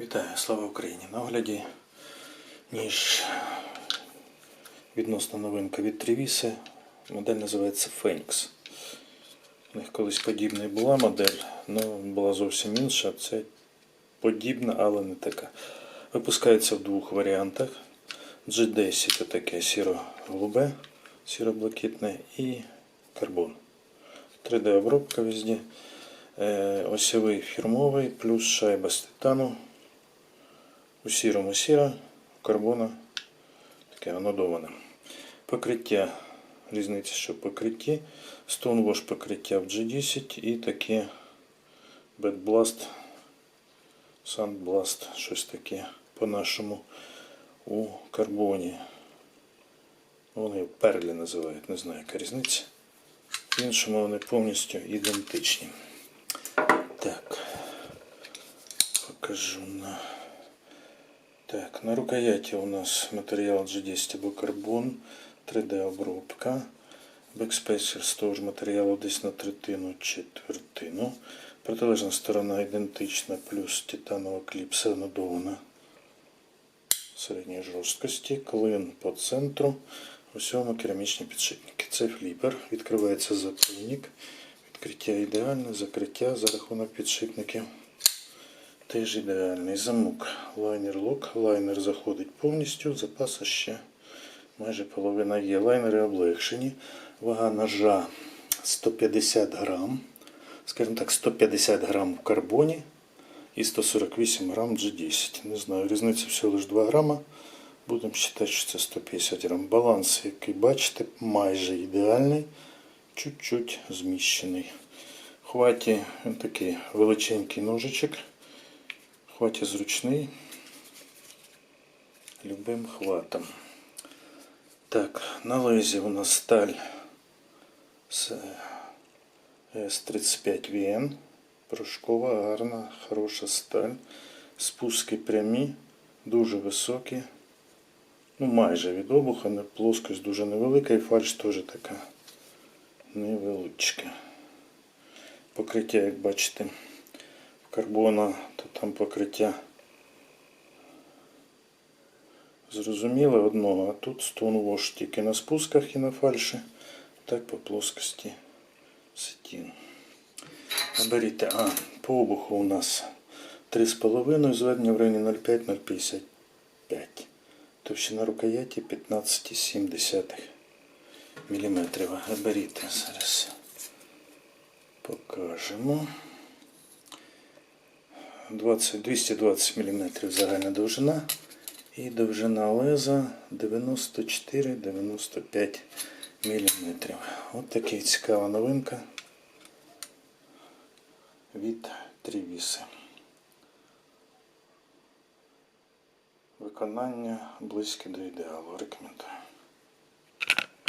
Вітаю, слава Україні! На огляді ніж відносно новинка від Трівіси. Модель називається Фенікс. У них колись подібна була модель, але була зовсім інша. Це подібна, але не така. Випускається в двох варіантах. G10 таке сіро-голубе, сіро-блакитне і карбон. 3D обробка везде. Е, Осьовий фірмовий, плюс шайба з титану. У сірому сіра, карбона таке анодоване. Покриття, різниця, що покритті. Stonewash покриття в G10 і таке Bad Blast, Sandblast, щось таке по-нашому у карбоні. Вони перлі називають, не знаю, яка різниця. В іншому вони повністю ідентичні. Так, покажу на. Так, на рукояті у нас матеріал G10 або карбон, 3D обробка. Бекспейсер з того матеріалу десь на третину, четвертину. Протилежна сторона ідентична, плюс титанова кліпса анодована середньої жорсткості, клин по центру. Усьому керамічні підшипники. Це фліпер, відкривається запильник. Відкриття ідеальне, закриття за рахунок підшипників. Теж ідеальний замок. Лайнер лок. Лайнер заходить повністю, запаса ще майже половина є. Лайнери облегшені. Вага ножа 150 грам. Скажімо так, 150 грам в карбоні і 148 грам G10. Не знаю, різниця всього лише 2 грама. Будемо вважати, що це 150 грам. Баланс, який бачите, майже ідеальний, чуть-чуть зміщений. Хваті такий величенький ножичок. Хваті зручний. Любим хватом. Так, на лезі у нас сталь з С35ВН. Порошкова, гарна, хороша сталь. Спуски прямі, дуже високі. Ну, майже від обуха, не плоскость дуже невелика і фальш теж така невеличка. Покриття, як бачите, карбона, то там покриття зрозуміле одного, а тут стоунвош тільки на спусках і на фальші, так по плоскості сетін. Наберіть, а, по обуху у нас 3,5, зведення в районі 0,5-0,55. Товщина рукояті 15,7 мм. Габаріти зараз покажемо. 20, 220 мм загальна довжина і довжина леза 94-95 мм. Ось така цікава новинка від Трівіси. Виконання близьке до ідеалу. Рекомендую.